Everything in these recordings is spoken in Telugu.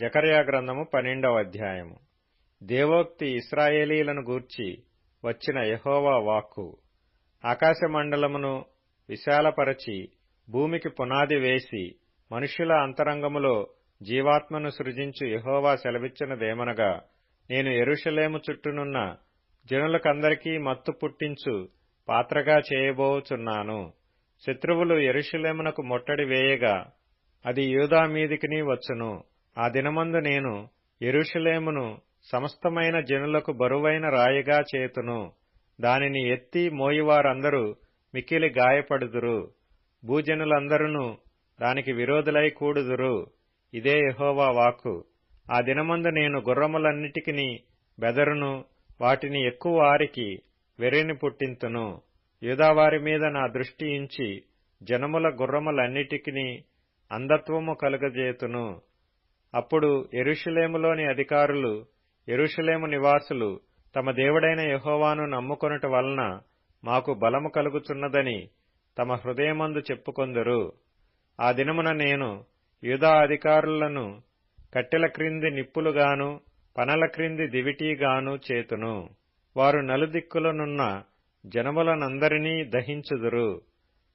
జకర్యా గ్రంథము పన్నెండవ అధ్యాయము. దేవోక్తి ఇస్రాయేలీలను గూర్చి వచ్చిన యహోవా వాక్కు ఆకాశమండలమును విశాలపరచి భూమికి పునాది వేసి మనుష్యుల అంతరంగములో జీవాత్మను సృజించు యహోవా సెలవిచ్చినదేమనగా నేను ఎరుషలేము చుట్టూనున్న జనులకందరికీ మత్తు పుట్టించు పాత్రగా చేయబోచున్నాను. శత్రువులు ఎరుషలేమునకు ముట్టడి వేయగా అది యూదా మీదికిని వచ్చును. ఆ దినమందు నేను ఎరుషలేమును సమస్తమైన జనులకు బరువైన రాయిగా చేతును. దానిని ఎత్తి మోయివారందరూ మిక్కిలి గాయపడుదురు. భూజనులందరూ దానికి విరోధులై కూడుదురు. ఇదే యహోవా వాక్కు. ఆ దినమందు నేను గుర్రములన్నిటికిని బెదరును వాటిని ఎక్కువ వారికి వెర్రిని పుట్టింతును. యూదావారి మీద నా దృష్టి ఇంచి జనముల గుర్రములన్నిటికిని అంధత్వము కలుగజేతును. అప్పుడు ఎరుషలేములోని అధికారులు ఎరుషలేము నివాసులు తమ దేవుడైన యహోవాను నమ్ముకొనుట వలన మాకు బలము కలుగుచున్నదని తమ హృదయమందు చెప్పుకొందురు. ఆ దినమున నేను యూదా అధికారులను కట్టెల క్రింది నిప్పులుగాను పనల క్రింది దివిటీగాను చేతును. వారు నలుదిక్కులనున్న జనములనందరినీ దహించుదురు.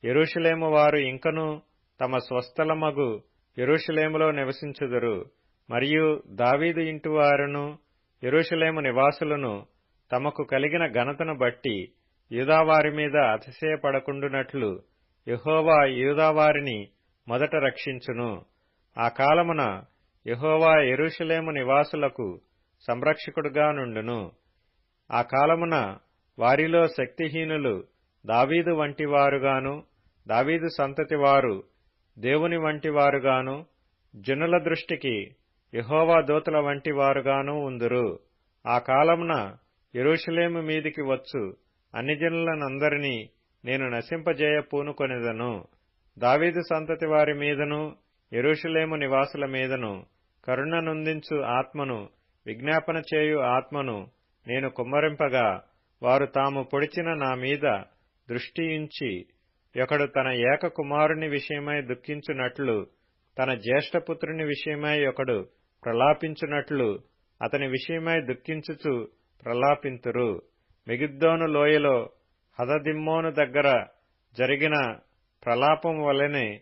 ఎరుషలేము వారు ఇంకను తమ స్వస్థలమగు ఎరుషలేములో నివసించుదురు. మరియు దావీదు ఇంటివారును ఎరుషలేము నివాసులను తమకు కలిగిన ఘనతను బట్టి యూదావారి మీద అతిశయపడకుండునట్లు యహోవా యూదావారిని మొదట రక్షించును. ఆ కాలమున యహోవా ఎరుషలేము నివాసులకు సంరక్షకుడుగా నుండును. ఆ కాలమున వారిలో శక్తిహీనులు దావీదు వంటివారుగాను దావీదు సంతతివారు దేవుని వంటివారుగాను జనుల దృష్టికి యహోవా దూతల వంటి వారుగాను ఉందురు. ఆ కాలమున ఎరుషలేము మీదికి వచ్చు. అన్ని జనులనందరినీ నేను నశింపజేయ పూనుకొనిదను దావీదు సంతతి వారి మీదను ఎరుషలేము నివాసుల మీదను కరుణనుందించు ఆత్మను విజ్ఞాపన చేయు ఆత్మను నేను కుమ్మరింపగా వారు తాము పొడిచిన నా మీద దృష్టించి ఒకడు తన ఏక కుమారుని విషయమై దుఃఖించునట్లు తన జ్యేష్ఠపుత్రుని విషయమై ఒకడు ప్రలాపించునట్లు అతని విషయమై దుఃఖించుచు ప్రలాపింతురు. మెగిద్దోను లోయలో హదదిమ్మోను దగ్గర జరిగిన ప్రలాపం వలనే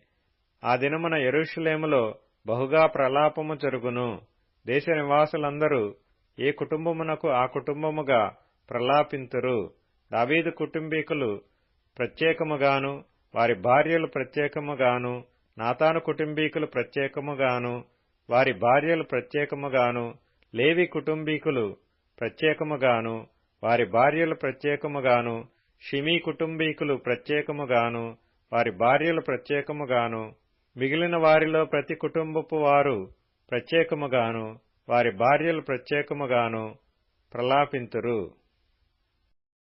ఆ దినమున ఎరుషులేములో బహుగా ప్రలాపము జరుగును. దేశ నివాసులందరూ ఏ కుటుంబమునకు ఆ కుటుంబముగా ప్రలాపింతురు. దావీదు కుటుంబీకులు ప్రత్యేకముగాను వారి భార్యలు ప్రత్యేకముగాను నాతాను కుటుంబీకులు ప్రత్యేకముగాను వారి భార్యలు ప్రత్యేకముగాను లేవి కుటుంబీకులు ప్రత్యేకముగాను వారి భార్యలు ప్రత్యేకముగాను షిమీ కుటుంబీకులు ప్రత్యేకముగాను వారి భార్యలు ప్రత్యేకముగాను మిగిలిన వారిలో ప్రతి కుటుంబపు వారు ప్రత్యేకముగాను వారి భార్యలు ప్రత్యేకముగాను ప్రలాపింతురు.